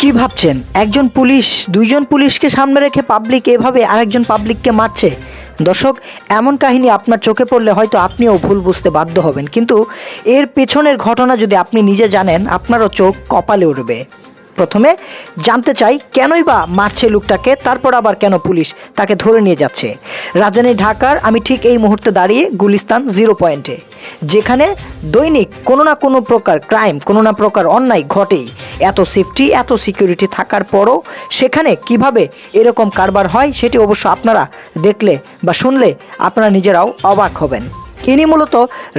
কি ভাবছেন? একজন পুলিশ, দুইজন পুলিশকে সামনে রেখে পাবলিক এভাবে আরেকজন পাবলিককে মারছে? দর্শক, এমন কাহিনী আপনার চোখে পড়লে হয়তো আপনিও ভুল বুঝতে বাধ্য হবেন। কিন্তু এর পেছনের ঘটনা যদি আপনি নিজে জানেন, আপনারও চোখ কপালে উঠবে। প্রথমে জানতে চাই কেনই বা মারছে লোকটাকে, তারপর আবার কেন পুলিশ তাকে ধরে নিয়ে যাচ্ছে। রাজধানী ঢাকার আমি ঠিক এই মুহূর্তে দাঁড়িয়ে গুলিস্তান জিরো পয়েন্টে, যেখানে দৈনিক কোনো না কোনো প্রকার ক্রাইম, কোনো না প্রকার অন্যায় ঘটেই। এত সেফটি, এত সিকিউরিটি থাকার পরও সেখানে কীভাবে এরকম কারবার হয় সেটি অবশ্য আপনারা দেখলে বা শুনলে আপনারা নিজেরাও অবাক হবেন। ইনি মূলত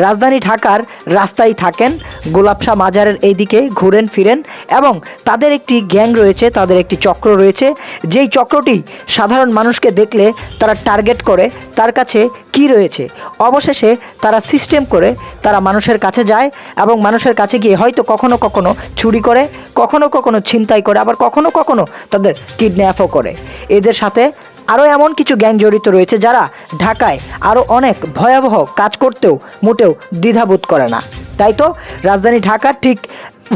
রাজধানী ঢাকার রাস্তায় থাকেন গোলাপশা মাজারের এইদিকে ঘুরেন, ফিরেন এবং তাদের একটি গ্যাং রয়েছে, তাদের একটি চক্র রয়েছে। যেই চক্রটি সাধারণ মানুষকে দেখলে তারা টার্গেট করে, তার কাছে কি রয়েছে? অবশেষে তারা সিস্টেম করে, তারা মানুষের কাছে যায় এবং মানুষের কাছে গিয়ে হয়তো কখনো কখনো চুরি করে, কখনো কখনো ছিনতাই করে, আবার কখনো কখনো তাদের কিডন্যাপও করে। এদের সাথে আরও এমন কিছু গ্যাং জড়িত রয়েছে যারা ঢাকায় আরও অনেক ভয়াবহ কাজ করতেও মোটেও দ্বিধাবোধ করে না। তাই তো রাজধানী ঢাকার ঠিক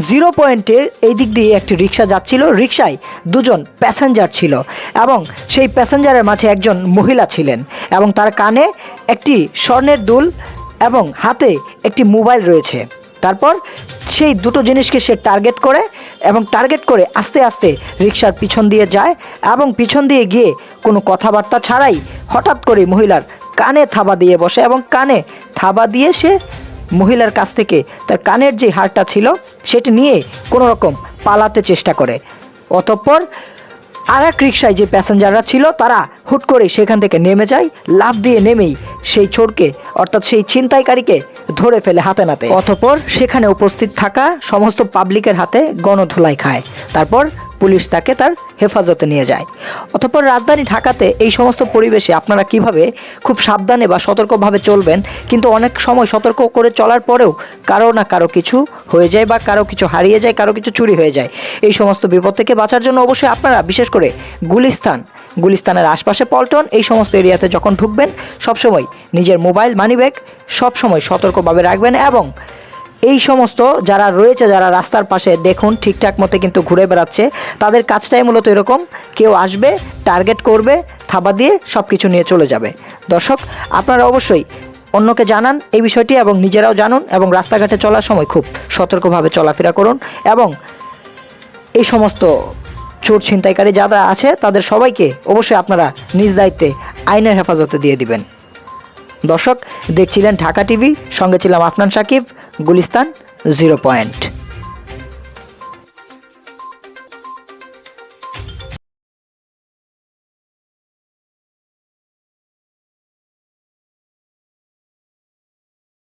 জিরো পয়েন্টের এই দিক দিয়ে একটি রিক্সা যাচ্ছিল। রিক্সায় দুজন প্যাসেঞ্জার ছিল এবং সেই প্যাসেঞ্জারের মাঝে একজন মহিলা ছিলেন এবং তার কানে একটি স্বর্ণের দুল এবং হাতে একটি মোবাইল রয়েছে। তারপর সেই দুটো জিনিসকে সে টার্গেট করে এবং টার্গেট করে আস্তে আস্তে রিক্সার পিছন দিয়ে যায় এবং পিছন দিয়ে গিয়ে কোনো কথাবার্তা ছাড়াই হঠাৎ করে মহিলার কানে থাবা দিয়ে বসে এবং কানে থাবা দিয়ে সে মহিলার কাছ থেকে তার কানের যে হারটা ছিল সেটি নিয়ে কোনো রকম পালাতে চেষ্টা করে। অতঃপর আর এক রিক্সায় যে প্যাসেঞ্জাররা ছিল তারা হুট করে সেখান থেকে নেমে যায়, লাফ দিয়ে নেমেই সেই চোরকে অর্থাৎ সেই ছিনতাইকারীকে ধরে ফেলে হাতে নাতে। অতঃপর সেখানে উপস্থিত থাকা সমস্ত পাবলিকের হাতে গণধোলাই খায়। তারপর পুলিশ তাকে তার হেফাজতে নিয়ে যায়। অতঃপর রাজধানী ঢাকাতে এই সমস্ত পরিবেশে আপনারা কীভাবে খুব সাবধানে বা সতর্কভাবে চলবেন, কিন্তু অনেক সময় সতর্ক করে চলার পরেও কারও না কারও কিছু হয়ে যায় বা কারও কিছু হারিয়ে যায়, কারও কিছু চুরি হয়ে যায়। এই সমস্ত বিপদ থেকে বাঁচার জন্য অবশ্যই আপনারা বিশেষ করে গুলিস্তান গুলিস্তানের আশপাশে পল্টন, এই সমস্ত এরিয়াতে যখন ঢুকবেন, সবসময় নিজের মোবাইল, মানিব্যাগ সবসময় সতর্কভাবে রাখবেন এবং এই সমস্ত যারা রয়েছে, যারা রাস্তার পাশে দেখুন, ঠিকঠাক মতো কিন্তু ঘুরে বেড়াচ্ছে, তাদের কাজটাই মূলত এরকম, কেউ আসবে, টার্গেট করবে, থাবা দিয়ে সব কিছু নিয়ে চলে যাবে। দর্শক, আপনারা অবশ্যই অন্যকে জানান এই বিষয়টি এবং নিজেরাও জানুন এবং রাস্তাঘাটে চলার সময় খুব সতর্কভাবে চলাফেরা করুন এবং এই সমস্ত চোর ছিনতাইকারী যারা আছে, তাদের সবাইকে অবশ্যই আপনারা নিজ দায়িত্বে আইনের হেফাজতে দিয়ে দিবেন। দর্শক, দেখছিলেন ঢাকা টিভি, সঙ্গে ছিলাম আফনান সাকিব, গুলিস্তান, জিরো পয়েন্ট।